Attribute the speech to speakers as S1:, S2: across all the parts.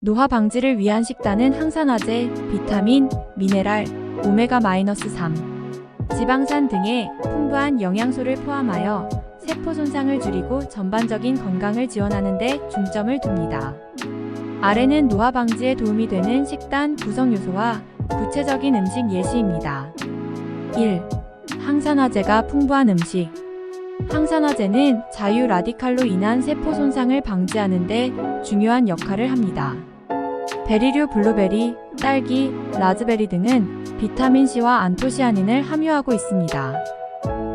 S1: 노화 방지를 위한 식단은 항산화제, 비타민, 미네랄, 오메가-3, 지방산 등의 풍부한 영양소를 포함하여 세포 손상을 줄이고 전반적인 건강을 지원하는 데 중점을 둡니다. 아래는 노화 방지에 도움이 되는 식단 구성 요소와 구체적인 음식 예시입니다. 1. 항산화제가 풍부한 음식. 항산화제는 자유 라디칼로 인한 세포 손상을 방지하는 데 중요한 역할을 합니다. 베리류 블루베리, 딸기, 라즈베리 등은 비타민C와 안토시아닌을 함유하고 있습니다.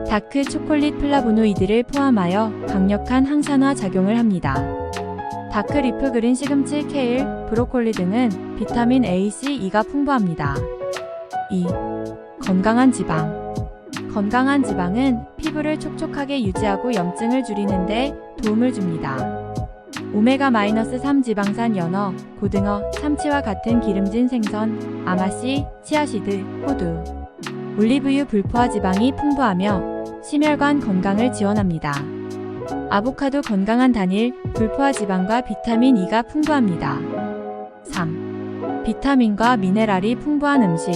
S1: 다크 초콜릿 플라보노이드를 포함하여 강력한 항산화 작용을 합니다. 다크 리프 그린 시금치, 케일, 브로콜리 등은 비타민 A, C, E가 풍부합니다. 2. 건강한 지방. 건강한 지방은 피부를 촉촉하게 유지하고 염증을 줄이는데 도움을 줍니다. 오메가-3 지방산 연어, 고등어, 참치와 같은 기름진 생선, 아마씨, 치아시드, 호두, 올리브유 불포화 지방이 풍부하며 심혈관 건강을 지원합니다. 아보카도 건강한 단일, 불포화 지방과 비타민 E가 풍부합니다. 3. 비타민과 미네랄이 풍부한 음식.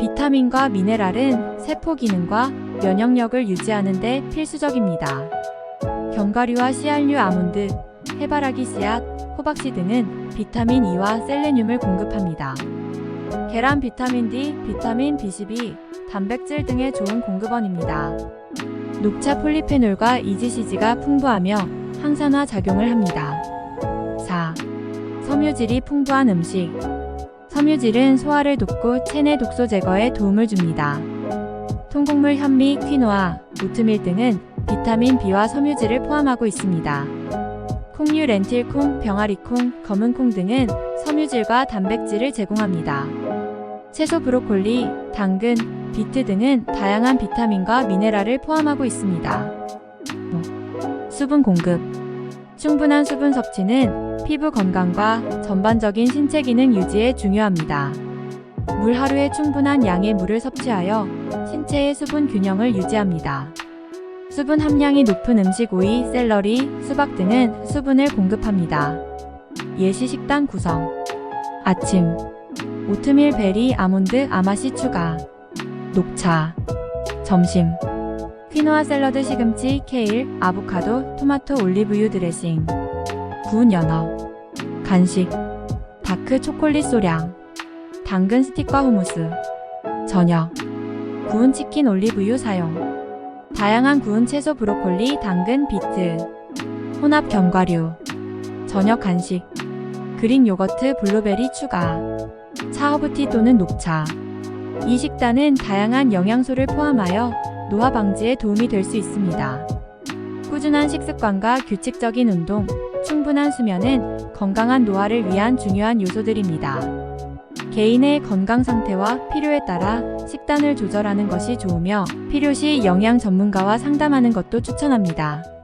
S1: 비타민과 미네랄은 세포 기능과 면역력을 유지하는 데 필수적입니다. 견과류와 씨알류 아몬드, 해바라기 씨앗, 호박씨 등은 비타민 E와 셀레늄을 공급합니다. 계란 비타민 D, 비타민 B12, 단백질 등의 좋은 공급원입니다. 녹차 폴리페놀과 이지시지가 풍부하며 항산화 작용을 합니다. 4. 섬유질이 풍부한 음식. 섬유질은 소화를 돕고 체내 독소 제거에 도움을 줍니다. 통곡물 현미, 퀴노아, 오트밀 등은 비타민 B와 섬유질을 포함하고 있습니다. 콩류, 렌틸콩, 병아리콩, 검은콩 등은 섬유질과 단백질을 제공합니다. 채소 브로콜리, 당근, 비트 등은 다양한 비타민과 미네랄을 포함하고 있습니다. 수분 공급 충분한 수분 섭취는 피부 건강과 전반적인 신체 기능 유지에 중요합니다. 물 하루에 충분한 양의 물을 섭취하여 신체의 수분 균형을 유지합니다. 수분 함량이 높은 음식 오이, 샐러리, 수박 등은 수분을 공급합니다. 예시 식단 구성. 아침. 오트밀 베리 아몬드 아마씨 추가. 녹차. 점심. 퀴노아 샐러드 시금치 케일 아보카도 토마토 올리브유 드레싱. 구운 연어. 간식. 다크 초콜릿 소량. 당근 스틱과 후무스. 저녁. 구운 치킨 올리브유 사용 다양한 구운 채소 브로콜리 당근 비트 혼합 견과류 저녁 간식 그릭 요거트 블루베리 추가 차허브티 또는 녹차 이 식단은 다양한 영양소를 포함하여 노화 방지에 도움이 될 수 있습니다. 꾸준한 식습관과 규칙적인 운동, 충분한 수면은 건강한 노화를 위한 중요한 요소들입니다. 개인의 건강 상태와 필요에 따라 식단을 조절하는 것이 좋으며 필요시 영양 전문가와 상담하는 것도 추천합니다.